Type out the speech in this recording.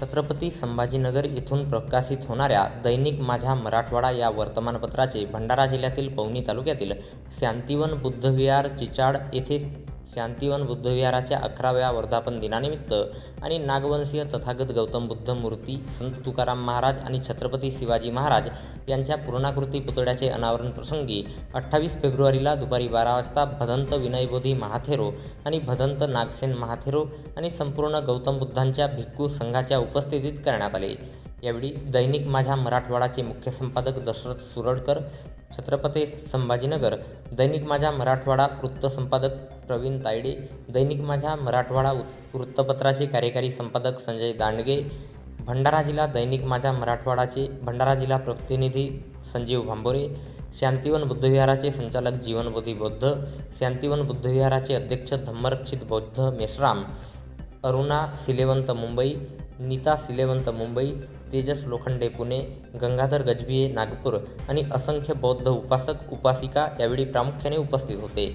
छत्रपती संभाजीनगर येथून प्रकाशित होणाऱ्या दैनिक माझ्या मराठवाडा या वर्तमानपत्राचे भंडारा जिल्ह्यातील पवनी तालुक्यातील शांतिवन बुद्धविहार चिचाड येथे शांतिवन बुद्धविहाराच्या अकराव्या वर्धापन दिनानिमित्त आणि नागवंशीय तथागत गौतम बुद्ध मूर्ती संत तुकाराम महाराज आणि छत्रपती शिवाजी महाराज यांच्या पूर्णाकृती पुतळ्याचे अनावरण प्रसंगी अठ्ठावीस फेब्रुवारीला दुपारी बारा वाजता भदंत विनयबोधी महाथेरो आणि भदंत नागसेन महाथेरो आणि संपूर्ण गौतम बुद्धांच्या भिक्खू संघाच्या उपस्थितीत करण्यात आले. यावेळी दैनिक माझ्या मराठवाडाचे मुख्य संपादक दशरथ सुरडकर छत्रपती संभाजीनगर दैनिक माझ्या मराठवाडा वृत्तसंपादक प्रवीण तायडे दैनिक माझ्या मराठवाडा वृत्तपत्राचे कार्यकारी संपादक संजय दांडगे भंडारा जिल्हा दैनिक माझ्या मराठवाडाचे भंडारा जिल्हा प्रतिनिधी संजीव भांबोरे शांतिवन बुद्धविहाराचे संचालक जीवनबोधी बौद्ध शांतिवन बुद्धविहाराचे अध्यक्ष धम्मरक्षित बौद्ध मेश्राम अरुणा सिलेवंत मुंबई नीता सिलेवंत मुंबई तेजस लोखंडे पुणे गंगाधर गजबिये नागपूर आणि असंख्य बौद्ध उपासक उपासिका यावेळी प्रामुख्याने उपस्थित होते.